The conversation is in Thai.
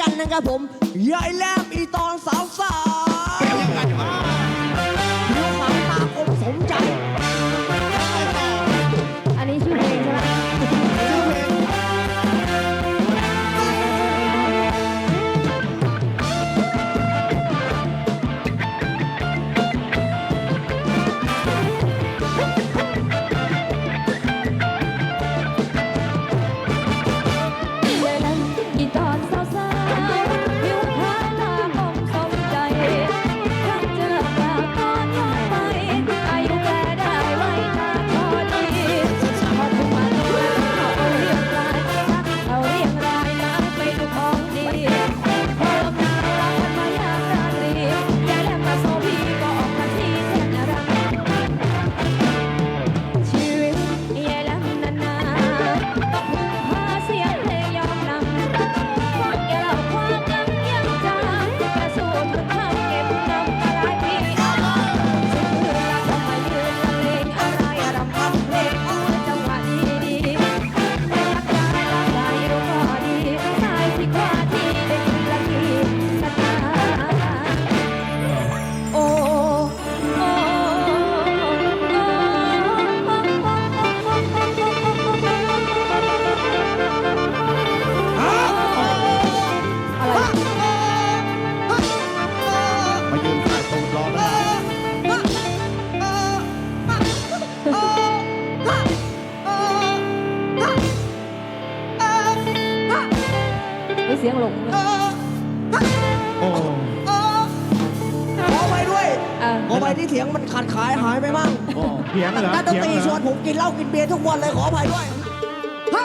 กันนะครับผมยายแลมอีตอนสาวสาว สียงหลงด้อขอไปด้วยขอไปที่เถียงมันขาดขายหายไปมั่งโอ้เถียงเหรอนักดนงตรีชวนผมกินเหล้ากินเบียร์ทุกวันเลยขออภัยด้วยฮะ